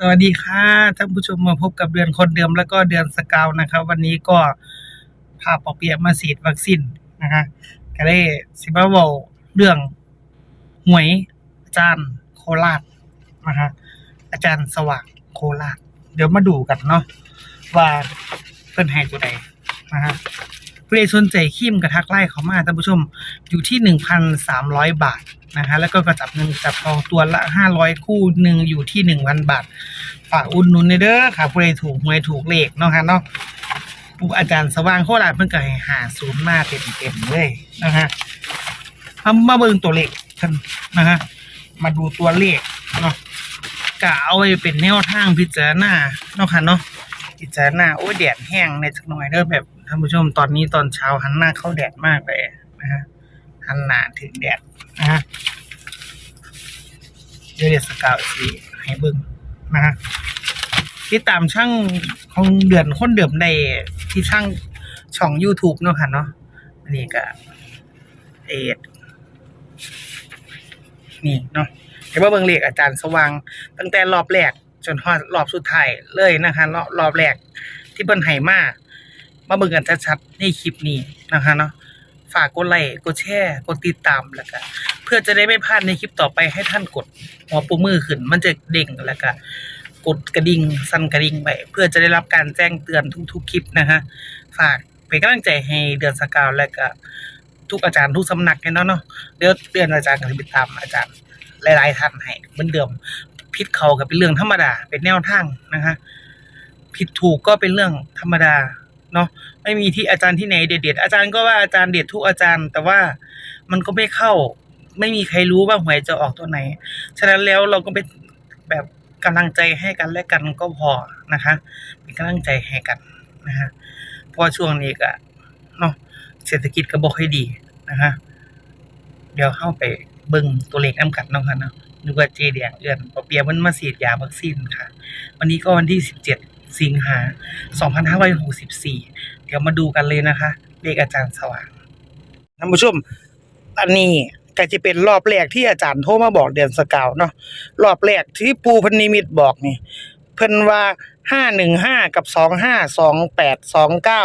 สวัสดีค่ะท่านผู้ชมมาพบกับเดือนคนเดิมแล้วก็เดือนสกาวนะครับ วันนี้ก็พาปอเปียะมาฉีดวัคซีนนะคะก็เลยสิมาเว้าเรื่องหวยอาจารย์โคราชนะคะอาจารย์สว่างโคราช เดี๋ยวมาดูกันเนาะว่าเพิ่นให้ตัวใดนะฮะผู้ใดสนใจขีมกระทักไล่เขามาท่านผู้ชม อยู่ที่หนึ่งพันสามร้อยบาทนะฮะแล้วก็กระจับเงินจับทองตัวละห้าร้อยคู่หนึ่งอยู่ที่หนึ่งพันบาทฝากอุดหนุนในเด้อค่ะผู้ใดถูกหวยถูกเลขเนาะค่ะเนาะผู้อาจารย์สว่างโคราชเพิ่นก็ให้หาศูนย์มาเต็มๆเลยนะฮะมามาเบิ่งตัวเลขกันนะฮะมาดูตัวเลขเนาะกะเอาไว้เป็นแนวทางพิจารณาเนาะค่ะเนาะพิจารณาโอ้ยแดดแห้งในสักหน่อยเด้อแบบท่านผู้ชมตอนนี้ตอนเช้าหันหน้าเข้าแดดมากเลยนะฮะ หันหน้าถึงแดดนะฮะเดี๋ยวเดี๋ยวสกาวสีให้เบิ่งนะฮะติดตามช่างของเดือนคนเดิมได้ที่ช่างช่อง YouTube เนาะค่ะเนาะอันนี้ก็เอ็ดนี่เนาะเห็นว่าเบิ่งเลขอาจารย์สว่าง ตั้งแต่รอบแรก จนฮอดรอบสุดท้ายเลยนะคะรอบรอบแรกที่เบิ่นให้มามาเบิ่งกันชัดๆในคลิปนี้นะคะเนาะ ฝากกดไลค์กดแชร์กดติดตามแล้วก็เพื่อจะได้ไม่พลาดในคลิปต่อไปให้ท่านกดหัวปุ่มมือขึ้น มันจะเด้งแล้วก็กดกระดิ่งสั่นกระดิ่งไปเพื่อจะได้รับการแจ้งเตือนทุกๆคลิปนะฮะฝากเป็นกำลังใจให้เดือนสกาวและก็ทุกอาจารย์ทุกสำนักเลยเนาะเนาะเดี๋ยวเดือนอาจารย์ก็จะไปตามอาจารย์หลายๆท่านให้เหมือนเดิมผิดเขาก็เป็นเรื่องธรรมดาเป็นแนวทางนะฮะผิดถูกก็เป็นเรื่องธรรมดา เนาะไม่มีที่อาจารย์ที่ไหนเด็ดๆอาจารย์ก็ว่าอาจารย์เด็ดทุกอาจารย์ แต่ว่ามันก็ไม่เข้า ไม่มีใครรู้ว่าหวยจะออกตัวไหน ฉะนั้นแล้วเราก็เป็นแบบกำลังใจให้กันและกันก็พอนะคะ เป็นกำลังใจให้กันนะฮะเพราะช่วงนี้ก็เนาะเศรษฐกิจก็บ่ค่อยดีนะคะเดี๋ยวเข้าไปเบิ่งตัวเลขน้ำกันเนาะค่ะเนาะนึกว่าเจแดงเอื้อนปอเปียมันมาฉีดยาวัคซีนค่ะ วันนี้ก็วันที่17 สิงหา 2564 เดี๋ยวมาดูกันเลยนะคะ เลขอาจารย์สว่างท่านผู้ชม อันนี้ก็จะเป็นรอบแรกที่อาจารย์โทรมาบอกเดือนสกาวเนาะรอบแรกที่ปูพันนิมิตบอกนี่เพิ่นว่าห้าหนึ่งห้ากับสองห้าสองแปดสองเก้า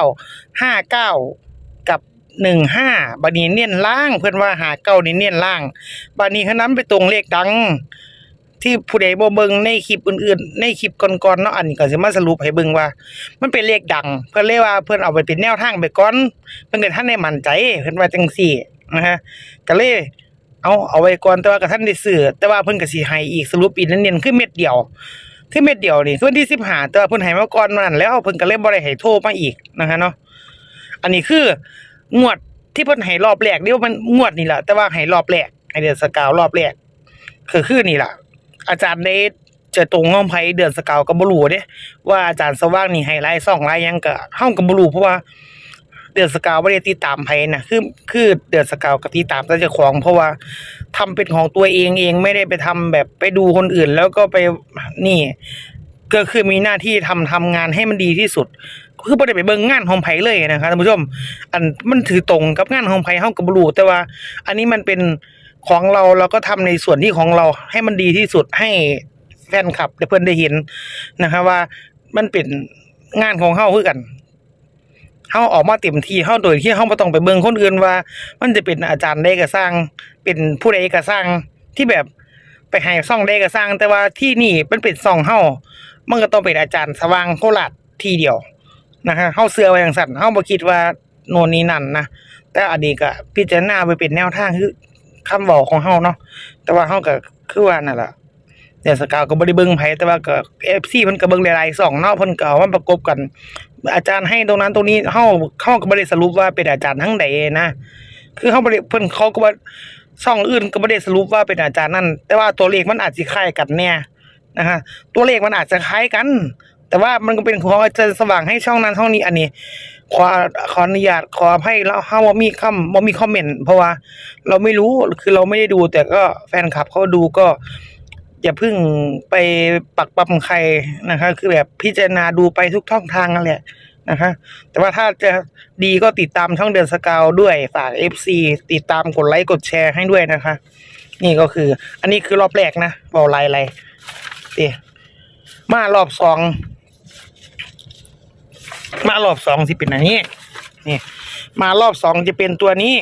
ห้าเก้ากับหนึ่งห้าบัดนี้เน้นล่าง เพิ่นว่าหาเก้านี่เน้นล่างบัดนี้ขนั้นไปตรงเลขดัง ที่ผู้ใดบ่เบิ่งในคลิปอื่นๆ ในคลิปก่อนๆเนาะอันนี้ก็สิมาสรุปให้เบิ่งว่า มันเป็นเลขดัง เพิ่อนเลยว่าเพิ่อนเอาไปเป็นแนวทางไปก่อนเพิ่อนก็ท่านได้มั่นใจเพิ่อนว่าจังซี่นะฮะก็เลยเอาเอาไว้ก่อนแต่ว่ากับท่านได้ซื้อแต่ว่าเพิ่นก็สิให้อีกสรุปอีกเน้นๆคือเม็ดเดียวคือเม็ดเดียวนี่คือวันที่15แต่ว่าเพิ่นให้มาก่อนนั้นแล้วเพิ่นก็เลยบ่ได้ให้โทรมาอีกนะฮะเนาะอันนี้คืองวดที่เพิ่นให้รอบแรกเนี่ว่ามันงวดนี่แหละแต่ว่าให้รอบแรกให้เดือนสกาวรอบแรกคือคือนี่แหละ อาจารย์ได้เจอตรงห้องไผเดือนสกาวก็บ่รู้เด้ว่าอาจารย์สว่างนี่ให้หลายซ่องหลายหยังก็เฮาก็บ่รู้เพราะว่าเดือนสกาวไม่ได้ติดตามไผนะคือคือเดือนสกาวกับติดตามแต่เจ้าของ เพราะว่าทำเป็นของตัวเองเองไม่ได้ไปทำแบบไปดูคนอื่น แล้วก็ไปนี่ ก็คือมีหน้าที่ทำทำงานให้มันดีที่สุด คือบ่ได้ไปเบิ่งงานของไผเลยนะครับท่านผู้ชม อันมันถือตรงกับงานของไผเฮาก็บ่รู้แต่ว่า อันนี้มันเป็น ของเราเราก็ทำในส่วนที่ของเราให้มันดีที่สุดให้แฟนคลับและเพื่อนได้เห็นนะครับว่ามันเป็นงานของเฮาคือกันเฮาออกมาเต็มที่เฮาโดยที่เฮาบ่ต้องไปเบิ่งคนอื่นว่า มันจะเป็นอาจารย์ใดก็สร้าง เป็นผู้ใดก็สร้างที่แบบไปให้ซ่องใดก็สร้าง แต่ว่าที่นี่มันเป็นซ่องเฮามันก็ต้องเป็นอาจารย์สว่างโคราชทีเดียวนะฮะเฮาเชื่อไว้จังซั่นเฮาบ่คิดว่าโน่นนี่นั่นนะแต่อันนี้ก็พิจารณาไปเป็นแนวทางคือ คำเว้าของเฮาเนาะแต่ว่าเฮาก็คือว่านั่นล่ะเดี๋ยวสกาวก็บ่ได้เบิงไผแต่ว่าก็ FC เพิ่นก็เบิ่งหลายๆช่องเนาะเพิ่นก็เอามาประกบกัน อาจารย์ให้ตรงนั้นตรงนี้เฮาเฮาก็บ่ได้สรุปว่าเป็นอาจารย์ทั้งใดนะคือเฮาบ่ได้เพิ่นเขาก็บ่ช่องอื่นก็บ่ได้สรุปว่าเป็นอาจารย์นั่นแต่ว่าตัวเลขมันอาจสิคล้ายกันแน่นะฮะตัวเลขมันอาจจะคล้ายกัน แต่ว่ามันก็เป็นของอาจารย์สว่างให้ช่องนั้นช่องนี้อันนี้ ขอขออนุญาตขออภัยแล้วเฮาบ่มีคำบ่มีคอมเมนต์เพราะว่า เราไม่รู้คือเราไม่ได้ดู แต่ก็แฟนคลับเขาดูก็อย่าเพิ่งไปปักปั๊มใครนะคะ คือแบบพิจารณาดูไปทุกช่องทางนั่นแหละนะคะ แต่ว่าถ้าจะดีก็ติดตามช่องเดือนสกาวด้วยฝาก FC ติดตามกดไลค์กดแชร์ให้ด้วยนะคะ นี่ก็คือ อันนี้คือรอบแรกนะเบาไลไรเดี๋ยมารอบสอง มารอบสองที่เป็นอันนี้นี่ มารอบสองจะเป็นตัวนี้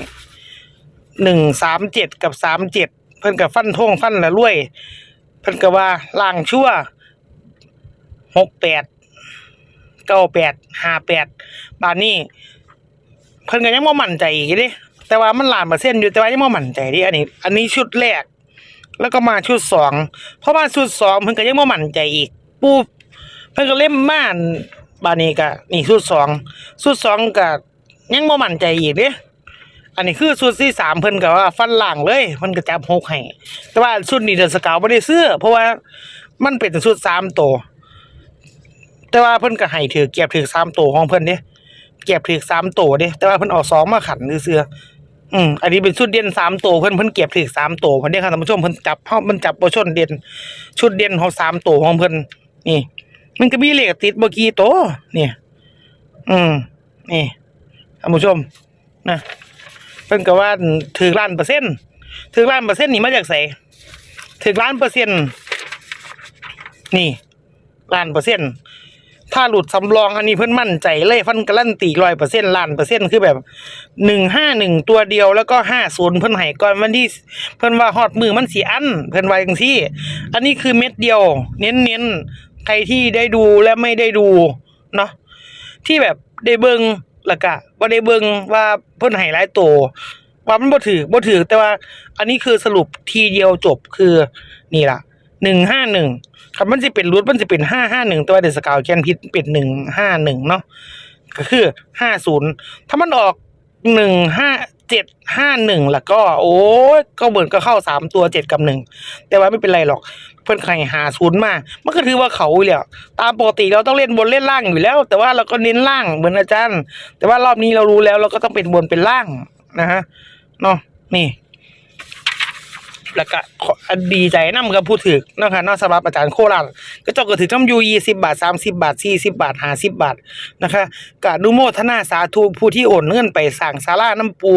หนึ่งสามเจ็ดกับสามเจ็ดเพิ่นกับฟันทงฟันละรวย เพิ่นกับว่าล่างชั่วหกแปดเก้าแปดห้าแปดบานนี้ เพิ่นก็ยังบ่มั่นใจอีกเด้แต่ว่ามันหลานเปอร์เซ็นอยู่แต่ว่ายังบ่มั่นใจดิอันนี้ อันนี้ชุดแรก แล้วก็มาชุดสองเพราะว่าชุดสองเพิ่นก็ยังบ่มั่นใจอีกปูเพิ่นก็เล่มม่าน บานนี้ก็นี่ชุดสองชุดสองก็ยังบ่มั่นใจอีกเด้อันนี้คือชุดที่สามเพิ่นก็ว่าฟันหล่างเลยเพิ่นก็จับหกให้แต่ว่าชุดนี้เดือนสกาวบ่ได้ซื้อ เพราะว่ามันเป็นแต่ชุดสามตัวแต่ว่าเพิ่นก็ให้ถือเก็บถือสามตัวของเพิ่นเด้เก็บถือสามตัวเด้แต่ว่าเพิ่นออกสองมาขันเสื้ออืมอันนี้เป็นชุดเด่นสามตัวเพิ่นเพิ่นเก็บถือสามตัวเพิ่นเด้ค่ะท่านผู้ชมเพิ่นจับเฮามันจับบ่ชนเด่นชุดเด่นของสามตัวของเพิ่นนี่ มันก็มีเลขติดบ่อกี่ตัวนี่อืมนี่ท่านผู้ชมนะเพิ่นก็ว่าถือล้านเปอร์เซ็นต์ถือล้านเปอร์เซ็นต์นี่มาจากไสถือล้านเปอร์เซ็นต์นี่ล้านเปอร์เซ็นต์ถ้าหลุดสำรองอันนี้เพิ่นมั่นใจเลยฟันการันตีร้อยเปอร์เซ็นต์ล้านเปอร์เซ็นต์คือแบบหนึ่งห้าหนึ่งตัวเดียวแล้วก็ห้าศูนย์เพิ่นให้ก่อนวันที่เพิ่นว่าฮอดมือมันสีอัน เพิ่นว่าจังซี่ อันนี้คือเม็ดเดียว เน้นเน้น รที่ได้ดูและไม่ได้ดูเนาะที่แบบได้เบิงแล้วก็บ่าได้เบิงว่าเพิ่นให้หลายตัวว่ามันบ่ถือบ่ถือแต่ว่าอันนี้คือสรุปทีเดียวจบคือนี่ล่ะหนึ่งห้าหนึ่งครับมันจะเป็นรูทมันจะเป็นห้าห้าหนึ่งแต่ว่าเดสกาวแคนพิษเป็นหนึ่งห้าหนึ่งเนาะก็คือห้าศูนย์ถ้ามันออกหนึ่งห้า เจ็ดห้าหนึ่งแล้วก็ โอ้ยก็เหมือนก็เข้าสามตัวเจ็ดกับหนึ่งแต่ว่าไม่เป็นไรหรอก เพื่อนใครหาศูนย์มามันก็ถือว่าเขาอยู่แล้วตามปกติเราต้องเล่นบนเล่นล่างอยู่แล้ว แต่ว่าเราก็เน้นล่างเหมือนอาจารย์ แต่ว่ารอบนี้เรารู้แล้วเราก็ต้องเป็นบนเป็นล่างนะฮะเนาะนี่ แล้วก็อดีใจนำกับผู้ถือเนาะค่ะนอกสำหรับอาจารย์โคราชก็เจ้าก็ถือต้องอยู่ยี่สิบาทสามสิบาทสี่สิบาทห้าสิบาทนะคะกะนุโมทนาสาธุผู้ที่โอนเงินไปสั่งศาลาน้ำปู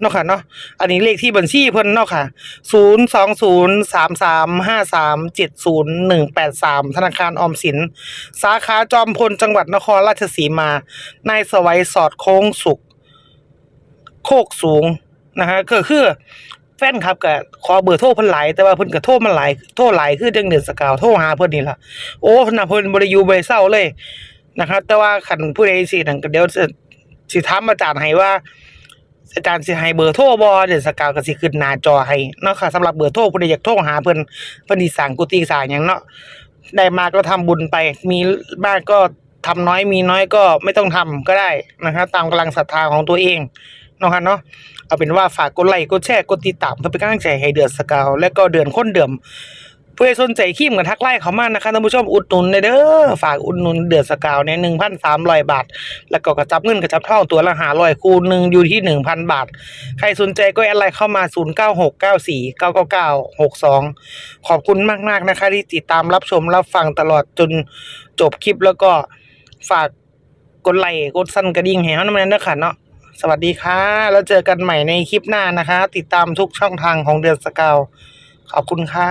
เนาะค่ะเนาะอันนี้เลขที่บัญชีเพิ่นเนาะค่ะศูนย์สองศูนย์สามสามห้าสามเจ็ดศูนย์หนึ่งแปดสามธนาคารออมสิน สาขาจอมพลจังหวัดนครราชสีมานายสวัยสอดโค้งสุข โคกสูงนะฮะก็คือ แฟนครับก็ขอเบอร์โทรเพิ่นหลายแต่ว่าเพิ่นก็โทรมาหลายโทรหลายคือจังเดือนสกาวโทรหาเพิ่นนี่ล่ะโอ้พิ่นน่ะเพิ่นบ่ได้อยู่บ่ได้เศร้าเลยนะครับ แต่ว่าคันผู้ใดสินั่นก็เดี๋ยวสิสิถามอาจารย์ให้ว่าอาจารย์สิให้เบอร์โทรบ่เดือนสกาวก็สิขึ้นหน้าจอให้เนาะค่ะสำหรับเบอร์โทรผู้ใดอยากโทรหาเพิ่นเพิ่นสิสร้างกุฏิสร้างหยังเนาะได้มาก็ทำบุญไป มีบ้านก็ทำน้อยมีน้อยก็ไม่ต้องทำก็ได้นะครับตามกำลังศรัทธาของตัวเองเนาะครับเนาะ เอาเป็นว่าฝากกดไลค์กดแชร์กดติดตามเพื่อเป็นกำลังใจให้เดือนสกาวและก็เดือนค้นเดิมเพื่อสนใจครีมกันทักไลน์เขามานะคะท่านผู้ชมอุดหนุนเด้อฝากอุดหนุนเดือนสกาวในหนึ่งพันสามร้อยบาท แล้วก็กระจับเงินกระจับทองตัวละหาร้อยคูณหนึ่งอยู่ที่หนึ่งพันบาท ใครสนใจก็แอดไลน์เข้ามาศูนย์เก้าหกเก้าสี่เก้าเก้าเก้าหกสองขอบคุณมากๆนะคะ ที่ติดตามรับชมรับฟังตลอดจนจบคลิปแล้วก็ฝากกดไลค์กดสั่นกระดิ่งให้เขาหน่อยนะคะเนาะ สวัสดีค่ะ แล้วเจอกันใหม่ในคลิปหน้านะคะ ติดตามทุกช่องทางของเดือนสกาว ขอบคุณค่ะ